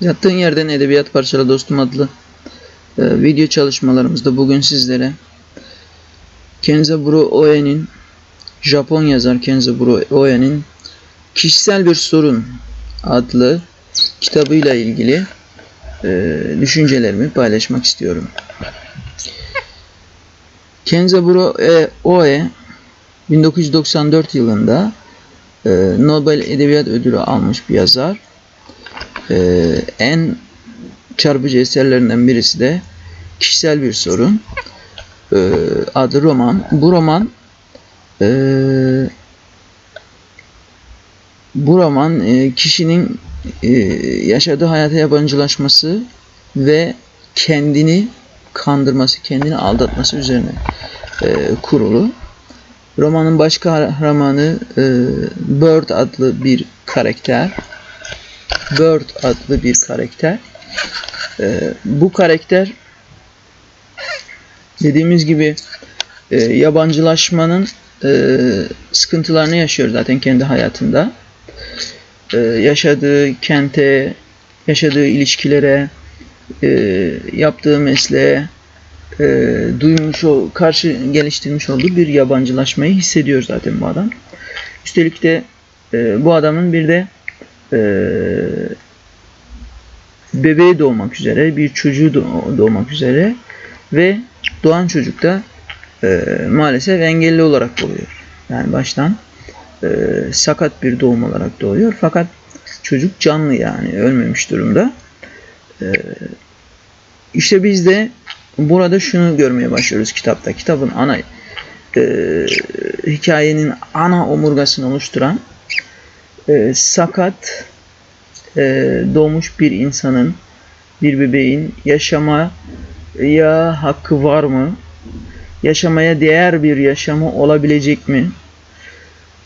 Yattığın Yerden Edebiyat Parçalı Dostum adlı e, video çalışmalarımızda bugün sizlere Kenzaburo Oe'nin Japon yazar Kenzaburo Oe'nin Kişisel Bir Sorun adlı kitabıyla ilgili e, düşüncelerimi paylaşmak istiyorum. Kenzaburo Oe 1994 yılında e, Nobel Edebiyat Ödülü almış bir yazar. E, en çarpıcı eserlerinden birisi de Kişisel Bir Sorun e, adı roman. Bu roman e, bu roman e, kişinin e, yaşadığı hayata yabancılaşması ve kendini kandırması, kendini aldatması üzerine e, kurulu. Romanın baş kahramanı e, Bird adlı bir karakter. Bird adlı bir karakter. E, bu karakter dediğimiz gibi e, yabancılaşmanın e, sıkıntılarını yaşıyor zaten kendi hayatında. E, yaşadığı kente, yaşadığı ilişkilere, e, yaptığı mesleğe, e, duymuş o karşı geliştirmiş olduğu bir yabancılaşmayı hissediyor zaten bu adam. Üstelik de e, bu adamın bir de e, bebeği doğmak üzere, bir çocuğu doğ- doğmak üzere ve doğan çocuk da e, maalesef engelli olarak doğuyor. Yani baştan e, sakat bir doğum olarak doğuyor. Fakat çocuk canlı yani ölmemiş durumda. E, işte biz de burada şunu görmeye başlıyoruz kitapta. Kitabın ana e, hikayenin ana omurgasını oluşturan e, sakat e, doğmuş bir insanın, bir bebeğin yaşamaya hakkı var mı? Yaşamaya değer bir yaşamı olabilecek mi?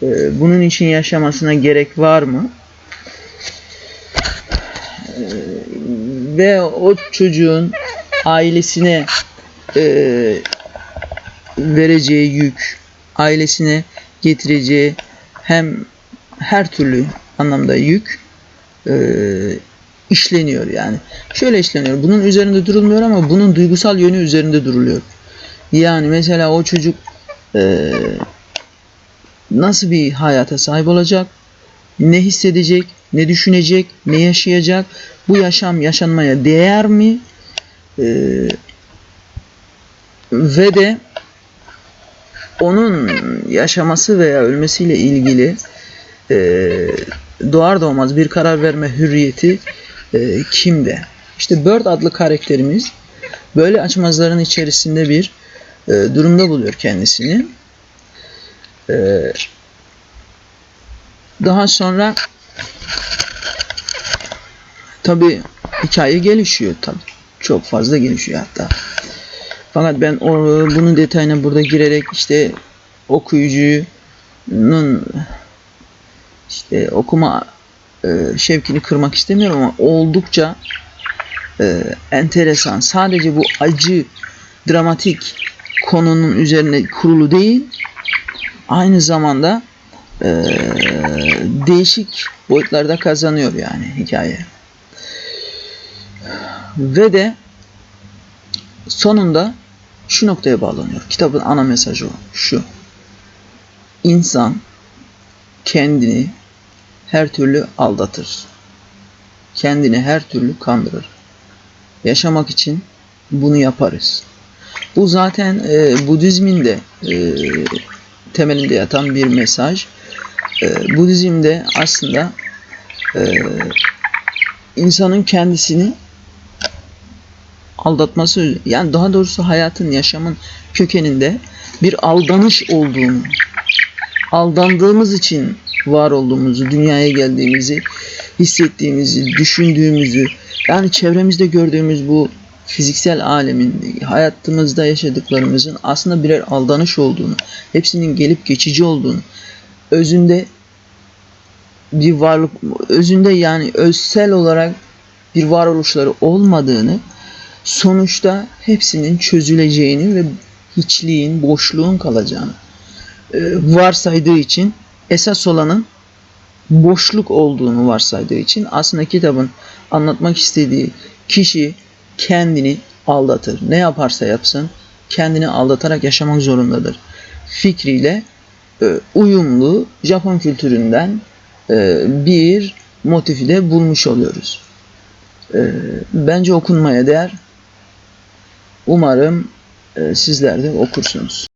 E, bunun için yaşamasına gerek var mı? E, ve o çocuğun ailesine e, vereceği yük, ailesine getireceği hem her türlü anlamda yük e, işleniyor yani. Şöyle işleniyor. Bunun üzerinde durulmuyor ama bunun duygusal yönü üzerinde duruluyor. Yani mesela o çocuk e, nasıl bir hayata sahip olacak? Ne hissedecek? Ne düşünecek? Ne yaşayacak? Bu yaşam yaşanmaya değer mi? E, ve de onun yaşaması veya ölmesiyle ilgili e, doğar doğmaz bir karar verme hürriyeti e, kimde? İşte Bird adlı karakterimiz böyle açmazların içerisinde bir e, durumda buluyor kendisini. E, daha sonra tabi hikaye gelişiyor tabi çok fazla gelişiyor hatta. Fakat ben o, bunun detayına burada girerek işte okuyucunun işte okuma e, şevkini kırmak istemiyorum ama oldukça e, enteresan. Sadece bu acı, dramatik konunun üzerine kurulu değil, aynı zamanda e, değişik boyutlarda kazanıyor yani hikaye. Ve de sonunda şu noktaya bağlanıyor. Kitabın ana mesajı o. Şu. İnsan kendini her türlü aldatır. Kendini her türlü kandırır. Yaşamak için bunu yaparız. Bu zaten e, Budizmin de e, temelinde yatan bir mesaj. E, Budizm'de aslında e, insanın kendisini aldatması yani daha doğrusu hayatın yaşamın kökeninde bir aldanış olduğunu aldandığımız için var olduğumuzu, dünyaya geldiğimizi, hissettiğimizi, düşündüğümüzü, yani çevremizde gördüğümüz bu fiziksel alemin, hayatımızda yaşadıklarımızın aslında birer aldanış olduğunu, hepsinin gelip geçici olduğunu, özünde bir varlık, özünde yani özsel olarak bir varoluşları olmadığını, sonuçta hepsinin çözüleceğini ve hiçliğin, boşluğun kalacağını e, varsaydığı için esas olanın boşluk olduğunu varsaydığı için aslında kitabın anlatmak istediği kişi kendini aldatır. Ne yaparsa yapsın kendini aldatarak yaşamak zorundadır. Fikriyle e, uyumlu Japon kültüründen e, bir motifi de bulmuş oluyoruz. E, bence okunmaya değer. Umarım sizler de okursunuz.